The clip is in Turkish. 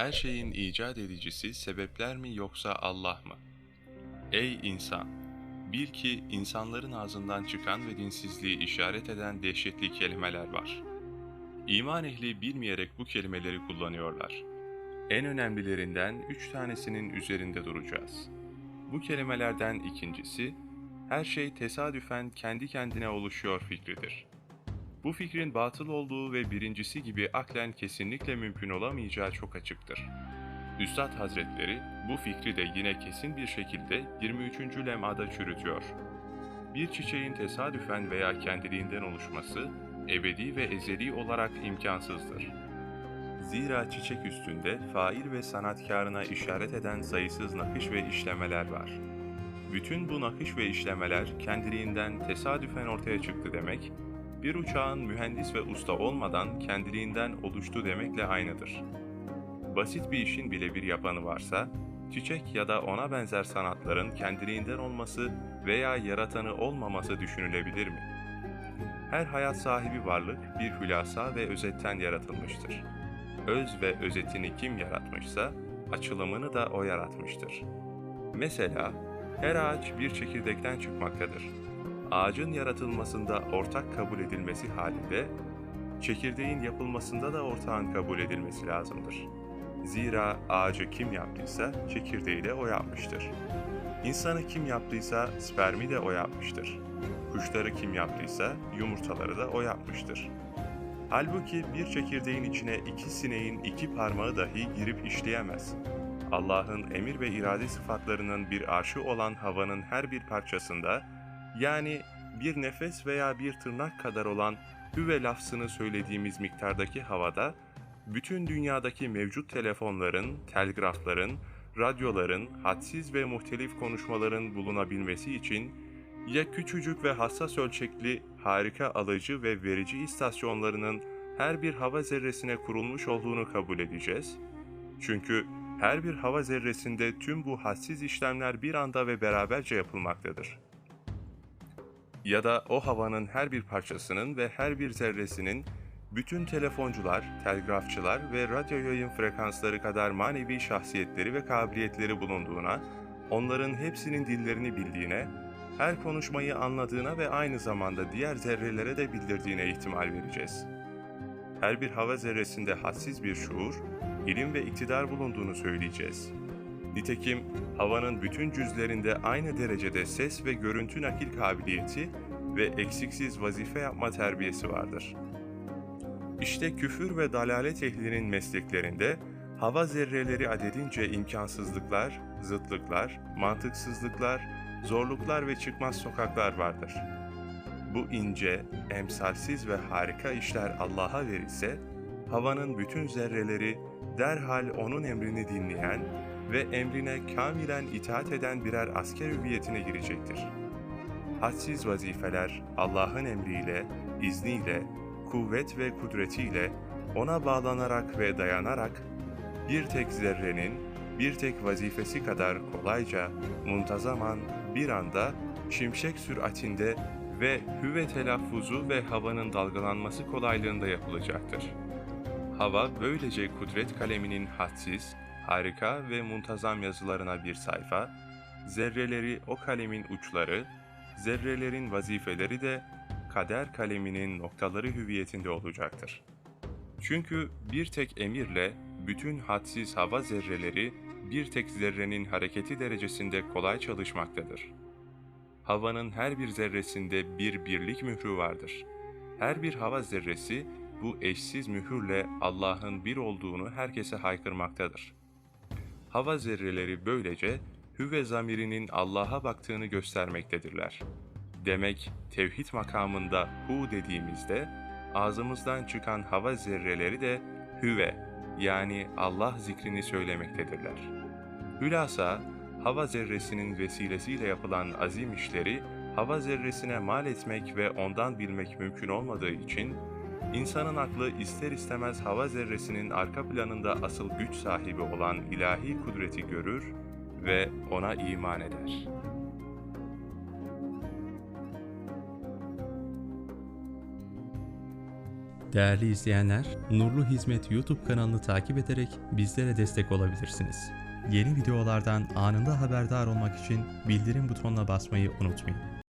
Her şeyin icat edicisi sebepler mi yoksa Allah mı? Ey insan! Bil ki insanların ağzından çıkan ve dinsizliği işaret eden dehşetli kelimeler var. İman ehli bilmeyerek bu kelimeleri kullanıyorlar. En önemlilerinden üç tanesinin üzerinde duracağız. Bu kelimelerden ikincisi, her şey tesadüfen kendi kendine oluşuyor fikridir. Bu fikrin batıl olduğu ve birincisi gibi aklen kesinlikle mümkün olamayacağı çok açıktır. Üstad Hazretleri bu fikri de yine kesin bir şekilde 23. lemada çürütüyor. Bir çiçeğin tesadüfen veya kendiliğinden oluşması ebedi ve ezeli olarak imkansızdır. Zira çiçek üstünde fail ve sanatkarına işaret eden sayısız nakış ve işlemeler var. Bütün bu nakış ve işlemeler kendiliğinden tesadüfen ortaya çıktı demek, bir uçağın mühendis ve usta olmadan kendiliğinden oluştu demekle aynıdır. Basit bir işin bile bir yapanı varsa, çiçek ya da ona benzer sanatların kendiliğinden olması veya yaratanı olmaması düşünülebilir mi? Her hayat sahibi varlık bir hülasa ve özetten yaratılmıştır. Öz ve özetini kim yaratmışsa, açılımını da o yaratmıştır. Mesela, her ağaç bir çekirdekten çıkmaktadır. Ağacın yaratılmasında ortak kabul edilmesi halinde, çekirdeğin yapılmasında da ortağın kabul edilmesi lazımdır. Zira ağacı kim yaptıysa çekirdeği de o yapmıştır. İnsanı kim yaptıysa spermi de o yapmıştır. Kuşları kim yaptıysa yumurtaları da o yapmıştır. Halbuki bir çekirdeğin içine iki sineğin iki parmağı dahi girip işleyemez. Allah'ın emir ve irade sıfatlarının bir arşı olan havanın her bir parçasında, yani bir nefes veya bir tırnak kadar olan hüve lafzını söylediğimiz miktardaki havada, bütün dünyadaki mevcut telefonların, telgrafların, radyoların, hadsiz ve muhtelif konuşmaların bulunabilmesi için ya küçücük ve hassas ölçekli harika alıcı ve verici istasyonlarının her bir hava zerresine kurulmuş olduğunu kabul edeceğiz. Çünkü her bir hava zerresinde tüm bu hadsiz işlemler bir anda ve beraberce yapılmaktadır. Ya da o havanın her bir parçasının ve her bir zerresinin bütün telefoncular, telgrafçılar ve radyo yayın frekansları kadar manevi şahsiyetleri ve kabiliyetleri bulunduğuna, onların hepsinin dillerini bildiğine, her konuşmayı anladığına ve aynı zamanda diğer zerrelere de bildirdiğine ihtimal vereceğiz. Her bir hava zerresinde hadsiz bir şuur, ilim ve iktidar bulunduğunu söyleyeceğiz. Nitekim havanın bütün cüzlerinde aynı derecede ses ve görüntü nakil kabiliyeti ve eksiksiz vazife yapma terbiyesi vardır.'' İşte küfür ve dalalet ehlinin mesleklerinde hava zerreleri adedince imkansızlıklar, zıtlıklar, mantıksızlıklar, zorluklar ve çıkmaz sokaklar vardır. Bu ince, emsalsiz ve harika işler Allah'a verilse, havanın bütün zerreleri derhal O'nun emrini dinleyen ve emrine kamilen itaat eden birer asker hüviyetine girecektir. Hadsiz vazifeler Allah'ın emriyle, izniyle, kuvvet ve kudretiyle ona bağlanarak ve dayanarak bir tek zerrenin bir tek vazifesi kadar kolayca, muntazaman bir anda şimşek süratinde ve hüve telaffuzu ve havanın dalgalanması kolaylığında yapılacaktır. Hava böylece kudret kaleminin hadsiz, harika ve muntazam yazılarına bir sayfa, zerreleri o kalemin uçları, zerrelerin vazifeleri de kader kaleminin noktaları hüviyetinde olacaktır. Çünkü bir tek emirle bütün hadsiz hava zerreleri bir tek zerrenin hareketi derecesinde kolay çalışmaktadır. Havanın her bir zerresinde bir birlik mührü vardır. Her bir hava zerresi bu eşsiz mühürle Allah'ın bir olduğunu herkese haykırmaktadır. Hava zerreleri böylece hüve zamirinin Allah'a baktığını göstermektedirler.'' Demek tevhid makamında hu dediğimizde ağzımızdan çıkan hava zerreleri de hüve yani Allah zikrini söylemektedirler. Hülasa hava zerresinin vesilesiyle yapılan azim işleri hava zerresine mal etmek ve ondan bilmek mümkün olmadığı için insanın aklı ister istemez hava zerresinin arka planında asıl güç sahibi olan ilahi kudreti görür ve ona iman eder.'' Değerli izleyenler, Nurlu Hizmet YouTube kanalını takip ederek bizlere destek olabilirsiniz. Yeni videolardan anında haberdar olmak için bildirim butonuna basmayı unutmayın.